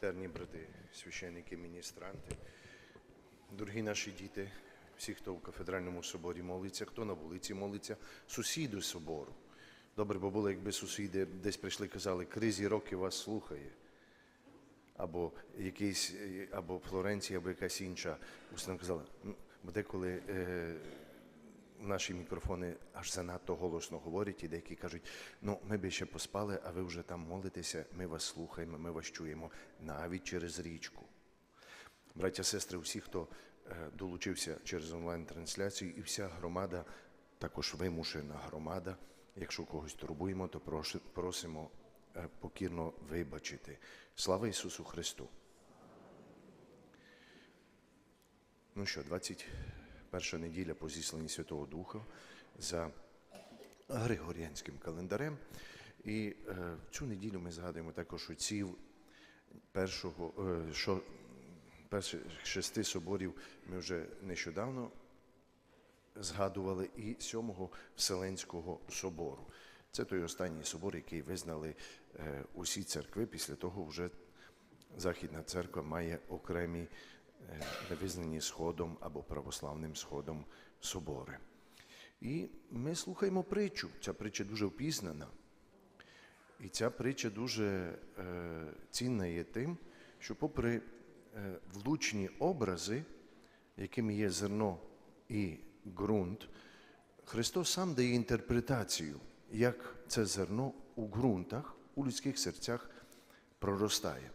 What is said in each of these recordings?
Терні брати, священники, міністранти, дорогі наші діти, всі, хто в кафедральному соборі молиться, хто на вулиці молиться, сусіди собору. Добре би було, якби сусіди десь прийшли і казали, кризі роки вас слухає. Або якийсь, або Флоренція, або якась інша установа казала. Бо деколи е, наші мікрофони аж занадто голосно говорять, і деякі кажуть, ну ми би ще поспали, а ви вже там молитеся, ми вас слухаємо, ми вас чуємо навіть через річку. Браття, сестри, усі, хто е, долучився через онлайн-трансляцію, і вся громада, також вимушена громада. Якщо когось турбуємо, то просимо е, покірно вибачити. Слава Ісусу Христу! Ну що, 21 неділя по зісланні Святого Духа за Григоріанським календарем. І е, цю неділю ми згадуємо також отців першого, е, що перших шести соборів ми вже нещодавно згадували і сьомого Вселенського собору. Це той останній собор, який визнали е, усі церкви. Після того вже Західна церква має окремі е, невизнані сходом або православним сходом собори. І ми слухаємо притчу. Ця притча дуже впізнана. І ця притча дуже е, цінна є тим, що, попри е, влучні образи, якими є зерно і ґрунт, Христос сам дає інтерпретацію, як це зерно у ґрунтах, у людських серцях проростає.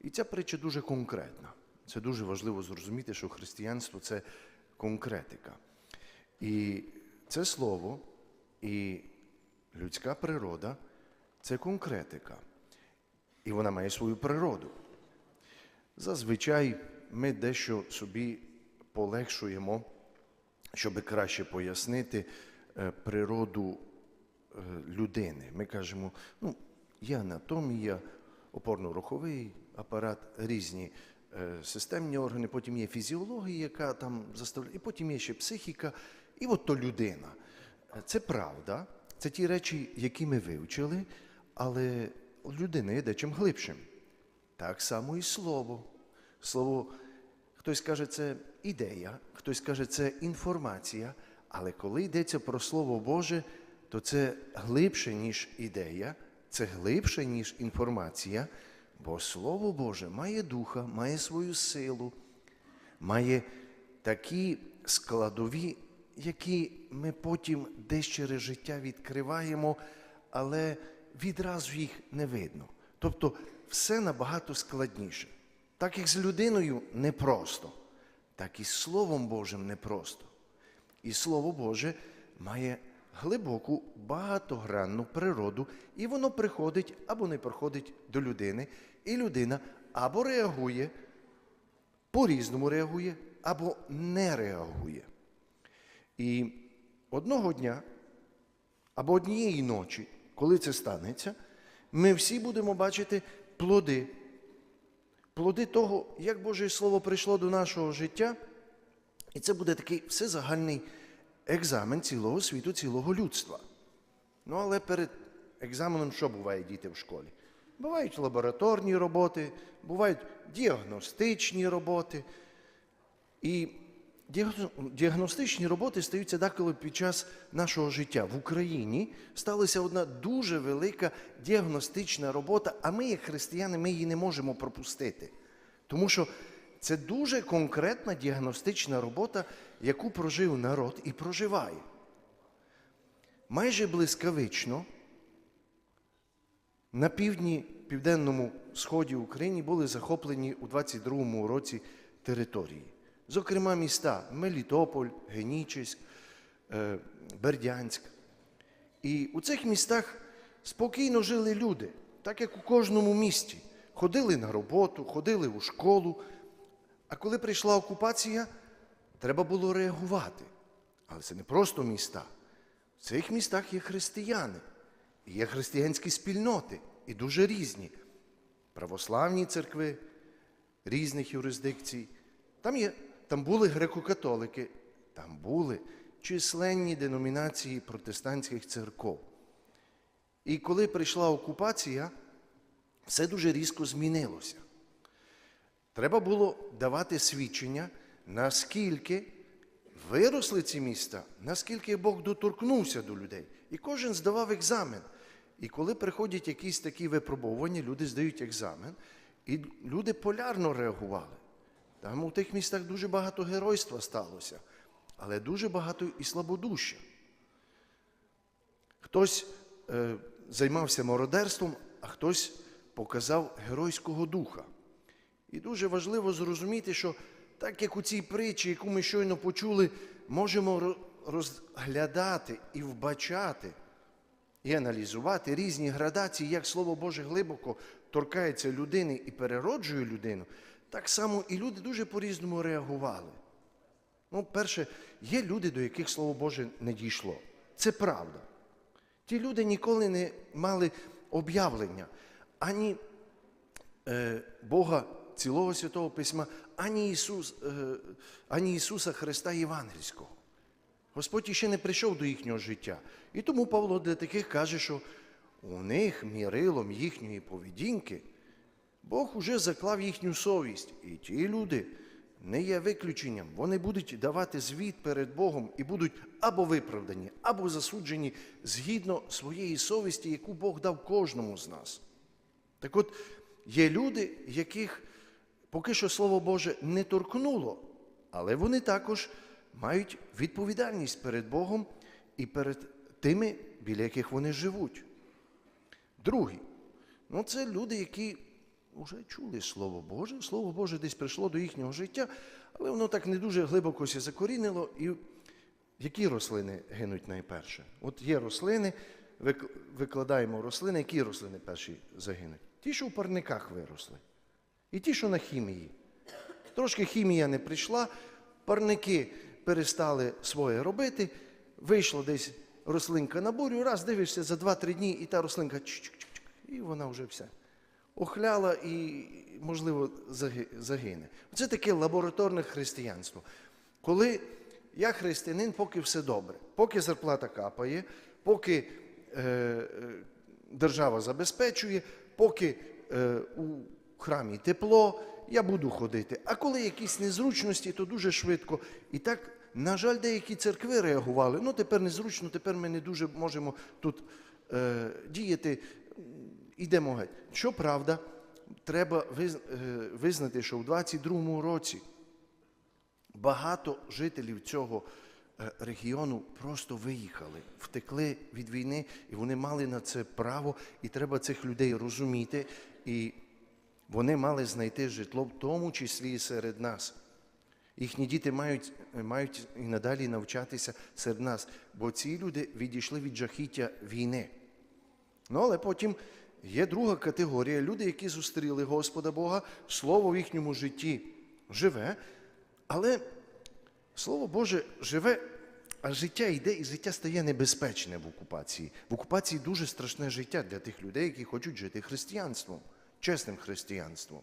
І ця притча дуже конкретна. Це дуже важливо зрозуміти, що християнство це конкретика. І це слово, і людська природа це конкретика. І вона має свою природу. Зазвичай ми дещо собі полегшуємо, щоб краще пояснити е, природу е, людини. Ми кажемо, ну, є анатомія, опорно-руховий апарат, різні системні органи, потім є фізіологія, яка там заставляє, і потім є ще психіка, і от то людина. Е, Це правда, це ті речі, які ми вивчили, але людина є дечим глибшим. Так само і слово. Слово, хтось каже, це ідея, хтось каже, це інформація. Але коли йдеться про Слово Боже, то це глибше, ніж ідея, це глибше, ніж інформація, бо Слово Боже має духа, має свою силу, має такі складові, які ми потім десь через життя відкриваємо, але відразу їх не видно. Тобто все набагато складніше. Так як з людиною непросто, так і з Словом Божим непросто. І Слово Боже має глибоку, багатогранну природу, і воно приходить або не приходить до людини, і людина або реагує, по-різному реагує, або не реагує. І одного дня або однієї ночі, коли це станеться, ми всі будемо бачити плоди. Плоди того, як Боже Слово прийшло до нашого життя, і це буде такий всезагальний екзамен цілого світу, цілого людства. Ну, але перед екзаменом що буває діти в школі? Бувають лабораторні роботи, бувають діагностичні роботи. І діагностичні роботи стаються деколи під час нашого життя. В Україні сталася одна дуже велика діагностична робота, а ми, як християни, ми її не можемо пропустити. Тому що це дуже конкретна діагностична робота, яку прожив народ і проживає. Майже блискавично на півдні, південному сході України були захоплені у 22-му році території. Зокрема, міста Мелітополь, Генічеськ, е, Бердянськ. І у цих містах спокійно жили люди, так як у кожному місті. Ходили на роботу, ходили у школу. А коли прийшла окупація, треба було реагувати. Але це не просто міста. В цих містах є християни, є християнські спільноти, і дуже різні. Православні церкви різних юрисдикцій. Там, є, там були греко-католики, там були численні деномінації протестантських церков. І коли прийшла окупація, все дуже різко змінилося. треба було давати свідчення, наскільки виросли ці міста, наскільки Бог доторкнувся до людей. І кожен здавав екзамен. І коли приходять якісь такі випробування, люди здають екзамен, і люди полярно реагували. Там у тих містах дуже багато геройства сталося, але дуже багато і слабодушя. Хтось е, займався мародерством, а хтось показав геройського духа. І дуже важливо зрозуміти, що так як у цій притчі, яку ми щойно почули, можемо розглядати і вбачати, і аналізувати різні градації, як Слово Боже глибоко торкається людини і перероджує людину, так само і люди дуже по-різному реагували. Ну, перше, є люди, до яких Слово Боже не дійшло. Це правда. Ті люди ніколи не мали об'явлення ані е, Бога цілого Святого Письма, ані, Ісус, е, ані Ісуса Христа Євангельського. Господь іще не прийшов до їхнього життя. І тому Павло для таких каже, що у них мірилом їхньої поведінки Бог уже заклав їхню совість. І ті люди не є виключенням. Вони будуть давати звіт перед Богом і будуть або виправдані, або засуджені згідно своєї совісті, яку Бог дав кожному з нас. Так от, є люди, яких поки що Слово Боже не торкнуло, але вони також мають відповідальність перед Богом і перед тими, біля яких вони живуть. Другий, ну це люди, які вже чули Слово Боже, Слово Боже десь прийшло до їхнього життя, але воно так не дуже глибоко ся закорінило. І які рослини гинуть найперше? От є рослини, викладаємо рослини, які рослини перші загинуть? Ті, що в парниках виросли, і ті, що на хімії. Трошки хімія не прийшла, парники перестали своє робити, вийшла десь рослинка на бурю, раз дивишся за 2-3 дні, і та рослинка чик-чик-чик, і вона вже все. Охляла і, можливо, загине. Це таке лабораторне християнство. Коли я християнин, поки все добре, поки зарплата капає, поки е, е, держава забезпечує, поки е, у храмі тепло, я буду ходити. А коли якісь незручності, то дуже швидко. І так, на жаль, деякі церкви реагували. Ну, тепер незручно, тепер ми не дуже можемо тут е, діяти. Ідемо геть. Що правда, треба е, визнати, що в 22-му році багато жителів цього е, регіону просто виїхали, втекли від війни, і вони мали на це право, і треба цих людей розуміти. І вони мали знайти житло, в тому числі і серед нас. Їхні діти мають, мають і надалі навчатися серед нас, бо ці люди відійшли від жахіття війни. Ну, але потім є друга категорія люди, які зустріли Господа Бога, слово в їхньому житті живе, але Слово Боже живе, а життя йде, і життя стає небезпечне в окупації. В окупації дуже страшне життя для тих людей, які хочуть жити християнством, чесним християнством.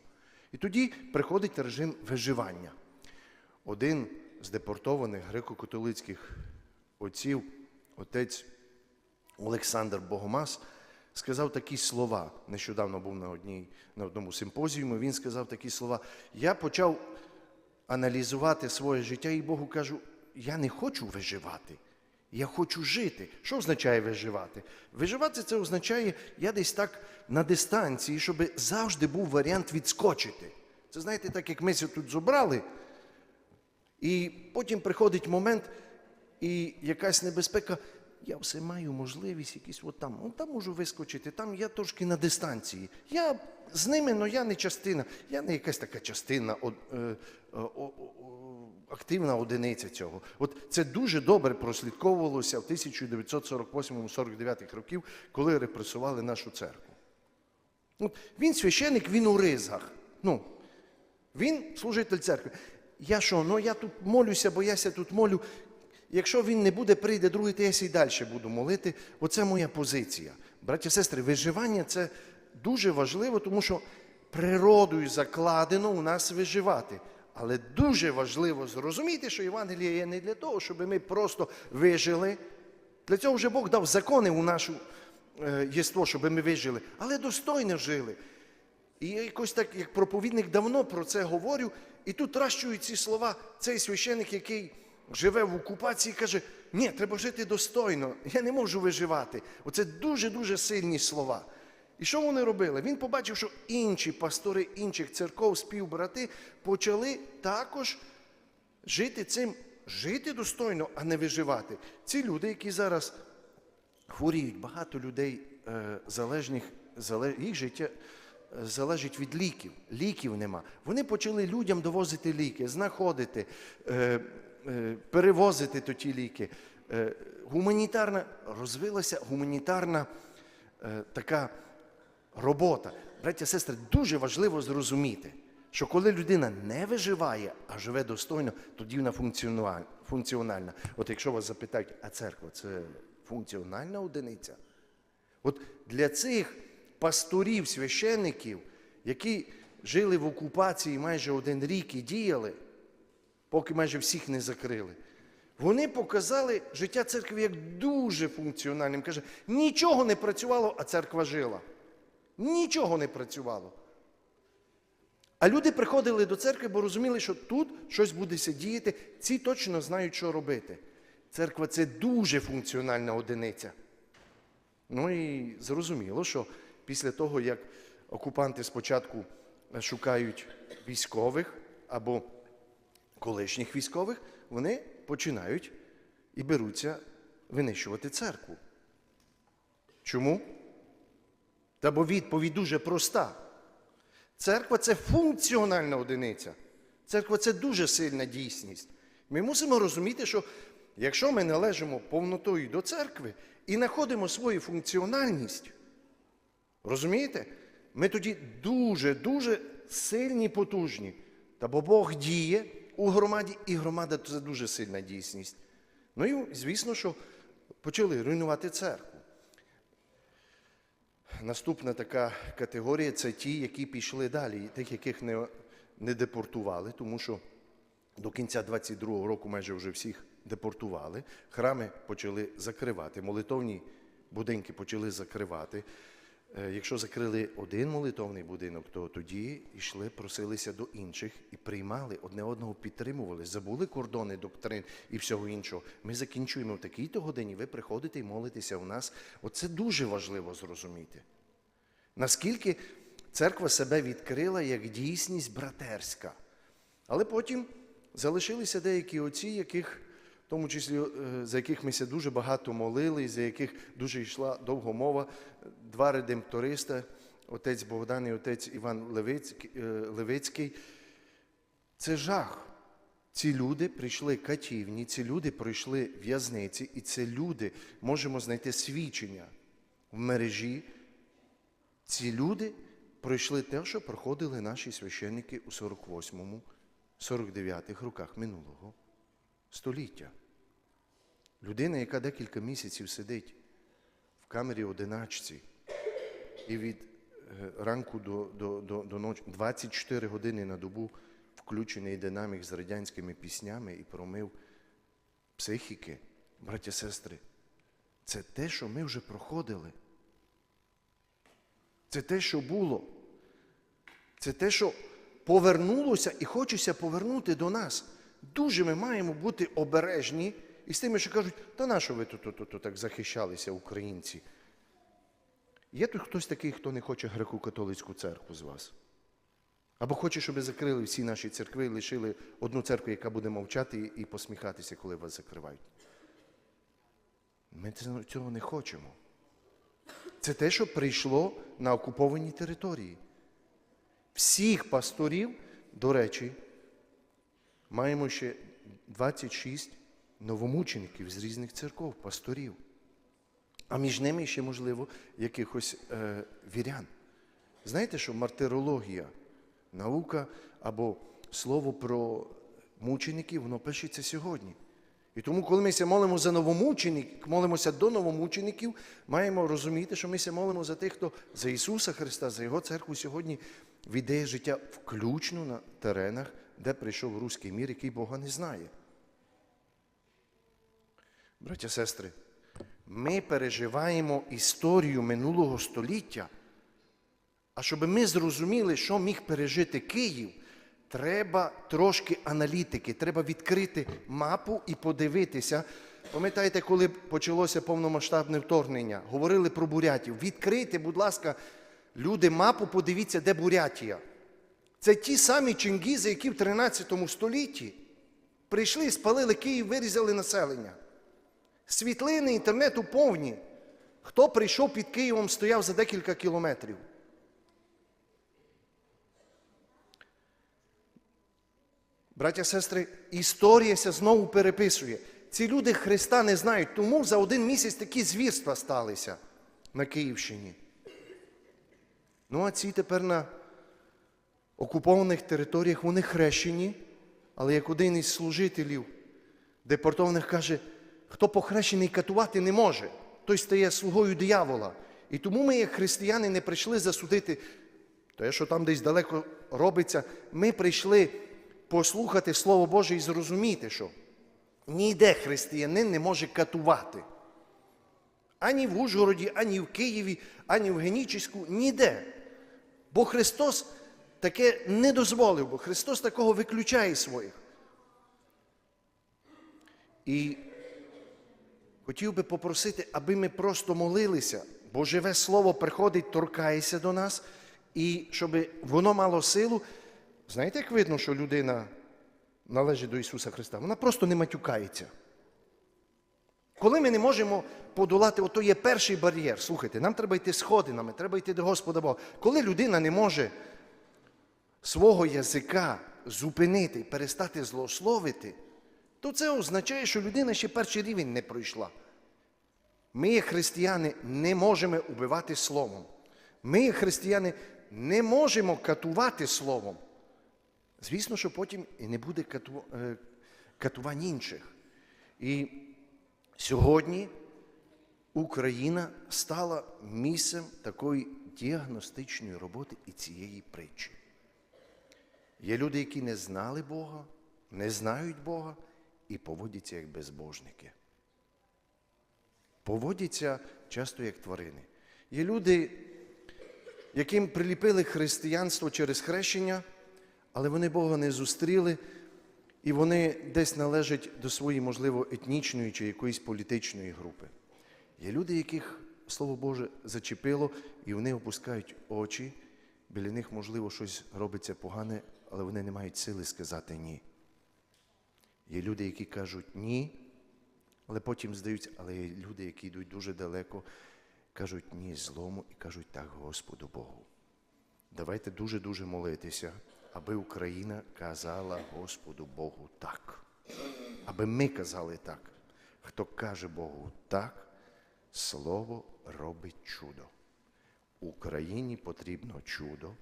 І тоді приходить режим виживання. Один з депортованих греко-католицьких отців, отець Олександр Богомаз, сказав такі слова. Нещодавно був на, одній, на одному симпозіумі. Він сказав такі слова. Я почав аналізувати своє життя і Богу кажу, я не хочу виживати. Я хочу жити. Що означає виживати? Виживати це означає, я десь так на дистанції, щоб завжди був варіант відскочити. Це знаєте, так як ми тут зібрали, і потім приходить момент, і якась небезпека. Я все маю можливість якісь от там. Ну, там можу вискочити, там я трошки на дистанції. Я з ними, але я не частина. Я не якась така частина, е, о- о- о- активна одиниця цього. От це дуже добре прослідковувалося в 1948-49 років, коли репресували нашу церкву. От, він священик, він у ризах. Ну, він служитель церкви. Я що, ну я тут молюся, бо я тут молю. Якщо він не буде, прийде другий, то я ся далі буду молити. Оце моя позиція. Браті і сестри, виживання це дуже важливо, тому що природою закладено у нас виживати. Але дуже важливо зрозуміти, що Євангеліє є не для того, щоб ми просто вижили. Для цього вже Бог дав закони у нашу е, єство, щоб ми вижили, але достойно жили. І я якось так, як проповідник, давно про це говорю, і тут тращують ці слова. Цей священик, який живе в окупації, каже: ні, треба жити достойно, я не можу виживати. Оце дуже-дуже сильні слова. І що вони робили? Він побачив, що інші пастори інших церков, співбрати, почали також жити цим, жити достойно, а не виживати. Ці люди, які зараз хворіють, багато людей е, залежних, зале, їх життя е, залежить від ліків. Ліків нема. Вони почали людям довозити ліки, знаходити, е, перевозити то ті ліки. Е, гуманітарна, розвилася гуманітарна е, така робота. Браття, сестри, дуже важливо зрозуміти, що коли людина не виживає, а живе достойно, тоді вона функціональна. От якщо вас запитають, а церква це функціональна одиниця? От для цих пасторів, священників, які жили в окупації майже один рік і діяли, поки майже всіх не закрили, вони показали життя церкви як дуже функціональним. Каже, нічого не працювало, а церква жила. Нічого не працювало. А люди приходили до церкви, бо розуміли, що тут щось буде діяти, ці точно знають, що робити. Церква це дуже функціональна одиниця. Ну і зрозуміло, що після того, як окупанти спочатку шукають військових або колишніх військових, вони починають і беруться винищувати церкву. Чому? Та бо відповідь дуже проста. Церква це функціональна одиниця. Церква це дуже сильна дійсність. Ми мусимо розуміти, що якщо ми належимо повнотою до церкви і знаходимо свою функціональність, розумієте, ми тоді дуже-дуже сильні, потужні. Та бо Бог діє у громаді, і громада це дуже сильна дійсність. Ну і звісно, що почали руйнувати церкву. Наступна така категорія це ті, які пішли далі, тих, яких не, не депортували, тому що до кінця 22-го року майже вже всіх депортували. Храми почали закривати, молитовні будинки почали закривати. Е, Якщо закрили один молитовний будинок, то тоді йшли, просилися до інших і приймали одне одного, підтримували, забули кордони доктрин і всього іншого. Ми закінчуємо в такій-то годині, ви приходите і молитеся у нас. Оце дуже важливо зрозуміти. Наскільки церква себе відкрила як дійсність братерська. Але потім залишилися деякі отці, яких, тому числі е, за яких ми ся дуже багато молили, і за яких дуже йшла довго мова. Два редемпториста, отець Богдан і отець Іван Левицький. е, Це жах. Ці люди прийшли катівні, ці люди пройшли в'язниці, і ці люди можемо знайти свідчення в мережі. Ці люди пройшли те, що проходили наші священники у 48-му, 49-х роках минулого століття. Людина, яка декілька місяців сидить в камері одиначці і від е, ранку до, до, до, до ночі 24 години на добу включений динамік з радянськими піснями і промив психіки, браття сестри, це те, що ми вже проходили. Це те, що було. Це те, що повернулося і хочеться повернути до нас. Дуже ми маємо бути обережні і з тими, що кажуть, та на що ви тут, тут, тут так захищалися, українці? Є тут хтось такий, хто не хоче греко-католицьку церкву з вас? Або хоче, щоб закрили всі наші церкви і лишили одну церкву, яка буде мовчати і посміхатися, коли вас закривають. Ми цього не хочемо. Це те, що прийшло на окуповані території. Всіх пасторів, до речі, маємо ще 26 новомучеників з різних церков, пасторів. А між ними ще, можливо, якихось е, вірян. Знаєте, що мартирологія, наука або слово про мучеників, воно пишеться сьогодні. І тому, коли ми молимо за новомучеників, молимося до новомучеників, маємо розуміти, що ми молимо за тих, хто за Ісуса Христа, за Його церкву сьогодні віддає життя включно на теренах, де прийшов руський мір, який Бога не знає. Браття, сестри, ми переживаємо історію минулого століття, А щоб ми зрозуміли, що міг пережити Київ, треба трошки аналітики, треба відкрити мапу і подивитися. Пам'ятаєте, коли почалося повномасштабне вторгнення, говорили про Бурятів. Відкрийте, будь ласка, люди, мапу, подивіться, де Бурятія. Це ті самі чингізи, які в 13 столітті прийшли, спалили Київ, вирізали населення. Світлини інтернету повні. Хто прийшов під Києвом, стояв за декілька кілометрів. Браття, сестри, історія ся знову переписує. Ці люди Христа не знають, тому за один місяць такі звірства сталися на Київщині. Ну, а ці тепер на окупованих територіях вони хрещені, але як один із служителів депортованих каже, хто похрещений катувати не може, той стає слугою диявола. І тому ми, як християни, не прийшли засудити те, що там десь далеко робиться. Ми прийшли послухати Слово Боже і зрозуміти, що ніде християнин не може катувати. Ані в Ужгороді, ані в Києві, ані в Генічеську, ніде. Бо Христос таке не дозволив, бо Христос такого виключає своїх. І хотів би попросити, аби ми просто молилися, бо живе Слово приходить, торкається до нас, і щоб воно мало силу. Знаєте, як видно, що людина належить до Ісуса Христа? Вона просто не матюкається. Коли ми не можемо подолати, ото є перший бар'єр. Слухайте, нам треба йти сходинами, треба йти до Господа Бога. Коли людина не може свого язика зупинити перестати злословити, то це означає, що людина ще перший рівень не пройшла. Ми, християни, не можемо убивати словом. Ми, християни, не можемо катувати словом. Звісно, що потім і не буде кату... е, катувань інших. І сьогодні Україна стала місцем такої діагностичної роботи і цієї притчі. Є люди, які не знали Бога, не знають Бога і поводяться як безбожники. Поводяться часто як тварини. Є люди, яким приліпили християнство через хрещення, але вони Бога не зустріли, і вони десь належать до своєї, можливо, етнічної чи якоїсь політичної групи. Є люди, яких Слово Боже зачепило, і вони опускають очі. Біля них, можливо, щось робиться погане, але вони не мають сили сказати ні. Є люди, які кажуть ні, але потім здаються, але є люди, які йдуть дуже далеко, кажуть ні злому і кажуть так Господу Богу. Давайте дуже-дуже молитися, аби Україна казала Господу Богу так. Аби ми казали так. Хто каже Богу так, Слово робить чудо. Україні потрібно чудо,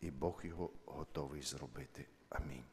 і Бог його готовий зробити. Амінь.